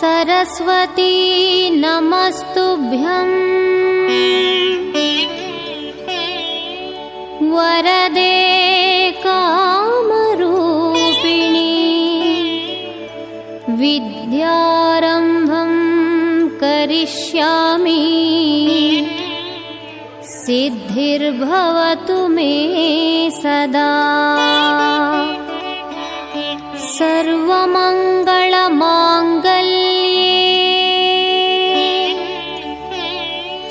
सरस्वती नमस्तुभ्यम्। वरदे कामरूपिणि। विद्यारम्भं करिष्यामि। सिद्धिर्भवतु मे सदा। सर्वमङ्गलमाङ्गल्ये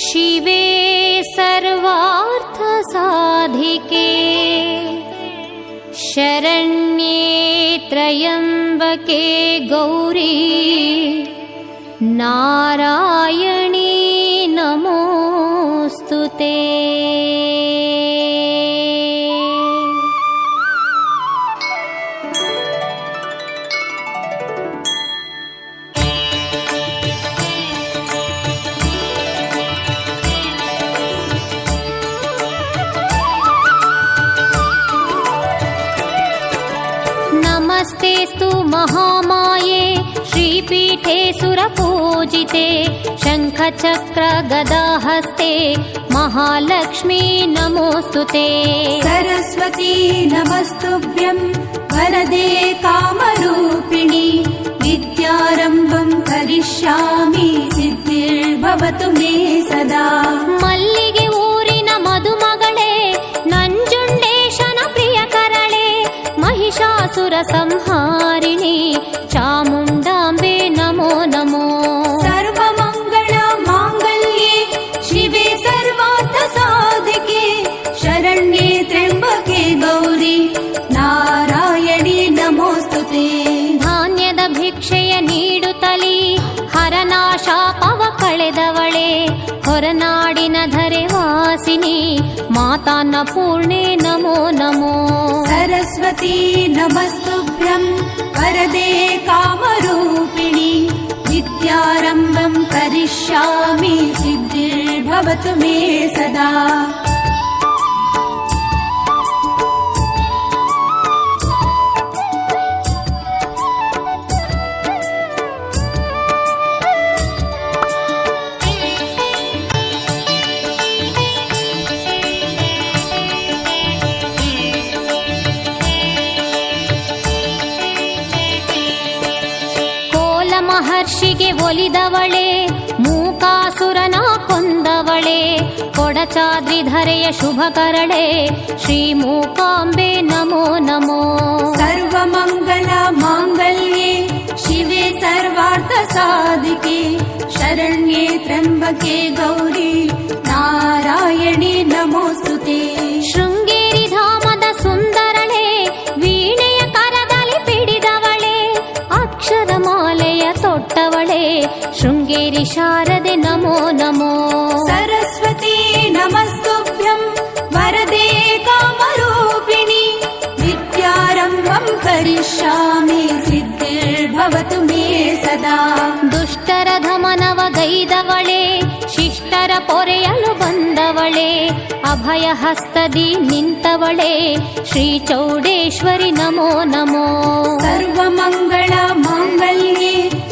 शिवे सर्वार्थसाधिके। शरण्ये त्र्यम्बके गौरी। नारायणी नमोऽस्तु ते नमस्तेऽस्तु महामाये श्रीपीठे सुरपूजिते शङ्खचक्र गदाहस्ते महालक्ष्मी नमोऽस्तु ते। सरस्वती नमस्तुभ्यम् वरदे कामरूपिणि विद्यारम्भम् करिष्यामि सिद्धिर्भवतु मे सदा शरण्ये त्र्यम्बके गौरी नारायणि नमोऽस्तु ते ಧಾನ್ಯದ ಭಿಕ್ಷೆಯ ನೀಡುತ್ತಲಿ ಹರನಾಶಾಪವ ಕಳೆದವಳೆ ಹೊರನಾಡಿನ ಧರೆ ವಾಸಿನಿ ಮಾತಾನ್ನ ಪೂರ್ಣೆ ನಮೋ ನಮೋ सरस्वती नमस्तुभ्यम् वरदे कामरूपिणि विद्यारम्भम् करिष्यामि सिद्धिर्भवतु मे सदा ಮಹರ್ಷಿಗೆ ಒಲಿದವಳೆ ಮೂಕಾಸುರನ ಕೊಂದವಳೆ ಕೊಡಚಾದ್ರಿಧರೆಯ ಶುಭ ಕರಳೆ ಶ್ರೀ ಮೂಕಾಂಬೆ ನಮೋ ನಮೋ सर्वमङ्गल माङ्गल्ये शिवे सर्वार्थसाधिके शरण्ये त्र्यम्बके गौरी नारायणि नमोऽस्तु ते ಶೃಂಗೇರಿ ಶಾರದೆ ನಮೋ ನಮೋ सरस्वती नमस्तुभ्यम् वरदे कामरूपिणि विद्यारम्भम् करिष्यामि सिद्धिर्भवतु मे सदा ದುಷ್ಟರ ಧಮನವ ಗೈದವಳೆ ಶಿಷ್ಟರ ಪೊರೆಯಲು ಬಂದವಳೆ ಅಭಯ ಹಸ್ತದಿ ನಿಂತವಳೆ ಶ್ರೀ ಚೌಡೇಶ್ವರಿ ನಮೋ ನಮೋ सर्वमङ्गल माङ्गल्ये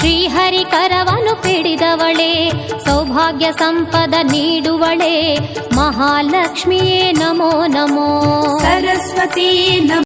ಶ್ರೀಹರಿ ಕರವನು ಪಿಡಿದವಳೆ ಸೌಭಾಗ್ಯ ಸಂಪದ ನೀಡುವಳೆ ಮಹಾಲಕ್ಷ್ಮಿಯೇ ನಮೋ ನಮೋ ಸರಸ್ವತಿ